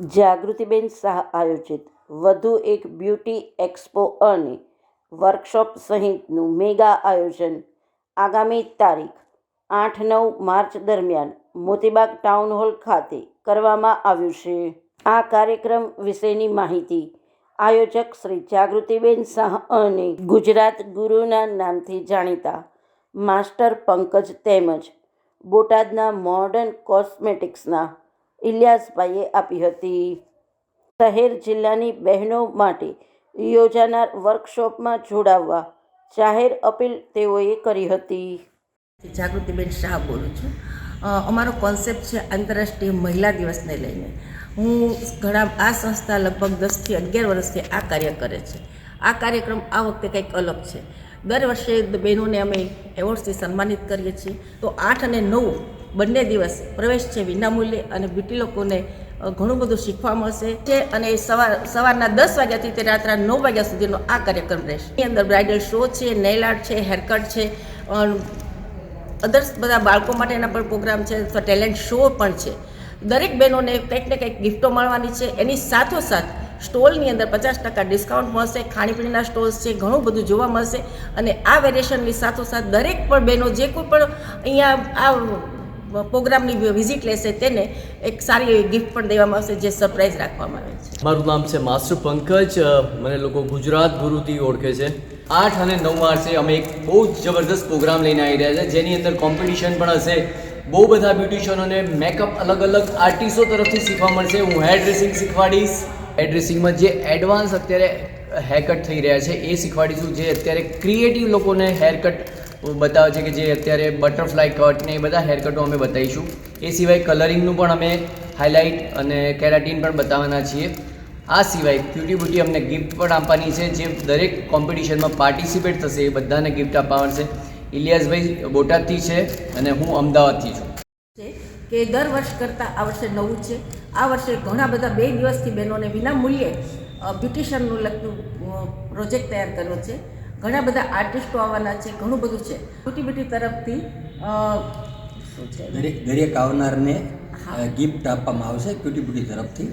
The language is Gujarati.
જાગૃતિબેન શાહ આયોજિત વધુ એક બ્યુટી એક્સપો અને વર્કશોપ સહિતનું મેગા આયોજન આગામી તારીખ આઠ નવ માર્ચ દરમિયાન મોતીબાગ ટાઉન હોલ ખાતે કરવામાં આવ્યું છે. આ કાર્યક્રમ વિશેની માહિતી આયોજક શ્રી જાગૃતિબેન શાહ અને ગુજરાત ગુરુના નામથી જાણીતા માસ્ટર પંકજ તેમજ બોટાદના મોર્ડન કોસ્મેટિક્સના ઇલિયાસભાઈએ આપી હતી. શહેર જિલ્લાની બહેનો માટે યોજાનાર વર્કશોપમાં જોડાવવા જાહેર અપીલ તેઓએ કરી હતી. જાગૃતિબેન શાહ બોલું છું. અમારો કોન્સેપ્ટ છે આંતરરાષ્ટ્રીય મહિલા દિવસને લઈને. હું ઘણા, આ સંસ્થા લગભગ દસથી અગિયાર વર્ષથી આ કાર્ય કરે છે. આ કાર્યક્રમ આ વખતે કંઈક અલગ છે. દર વર્ષે બહેનોને અમે એવોર્ડ્સથી સન્માનિત કરીએ છીએ. તો આઠ અને નવ બંને દિવસ પ્રવેશ છે વિનામૂલ્યે અને બ્યુટી લોકોને ઘણું બધું શીખવા મળશે. છે અને સવાર, સવારના દસ વાગ્યાથી તે રાત્રા નવ વાગ્યા સુધીનો આ કાર્યક્રમ રહેશે. એની અંદર બ્રાઇડલ શો છે નેલ આર્ટ છે હેરકટ છે અદર્સ બધા બાળકો માટેના પણ પ્રોગ્રામ છે, અથવા ટેલેન્ટ શો પણ છે. દરેક બહેનોને કંઈક ને કંઈક ગિફ્ટો મળવાની છે. એની સાથોસાથ સ્ટોલની અંદર પચાસ ટકા ડિસ્કાઉન્ટ મળશે, ખાણીપીણીના સ્ટોલ્સ છે, ઘણું બધું જોવા મળશે. અને આ વેરિએશનની સાથોસાથ દરેક પણ બહેનો જે કોઈ પણ અહીંયા આ પ્રોગ્રામની વિઝિટ લેશે તેને એક સારી એવી ગિફ્ટ પણ દેવામાં આવશે, જે સરપ્રાઈઝ રાખવામાં આવે છે. મારું નામ છે માસ્ટર પંકજ મને લોકો ગુજરાત ગુરુથી ઓળખે છે. આઠ અને નવ માર્ચે અમે એક બહુ જ જબરદસ્ત પ્રોગ્રામ લઈને આવી રહ્યા છે, જેની અંદર કોમ્પિટિશન પણ હશે. બહુ બધા બ્યુટિશિયનોને મેકઅપ અલગ અલગ આર્ટિસ્ટો તરફથી શીખવા મળશે. હું હેર ડ્રેસિંગ શીખવાડીશ. હેર ડ્રેસિંગમાં જે એડવાન્સ અત્યારે હેરકટ થઈ રહ્યા છે, એ શીખવાડીશું, જે અત્યારે ક્રિએટિવ લોકોને હેરકટ બતાવે છે કે જે અત્યારે બટરફ્લાય કટ ને એ બધા હેરકટો અમે બતાવીશું. એ સિવાય કલરિંગનું પણ અમે હાઇલાઇટ અને કેરાટીન પણ બતાવવાના છીએ. આ સિવાય બ્યુટી બ્યુટી અમને ગિફ્ટ પણ આપવાની છે, જે દરેક કોમ્પિટિશનમાં પાર્ટિસિપેટ થશે, એ બધાને ગિફ્ટ આપવાની છે. ઇલિયાસભાઈ બોટાદથી છે અને હું અમદાવાદથી છું. કે દર વર્ષ કરતાં આ વર્ષે નવું છે. આ વર્ષે ઘણા બધા બે દિવસથી બહેનોને વિના મૂલ્યે બ્યુટિશિયનનું લગતું પ્રોજેક્ટ તૈયાર કર્યો છે. ઘણા બધા આર્ટિસ્ટો આવવાના છે ઘણું બધું છે. બ્યુટી તરફથી શું છે? દરેક દરેક આવનારને ગિફ્ટ આપવામાં આવશે ક્યુટી બ્યુટી તરફથી.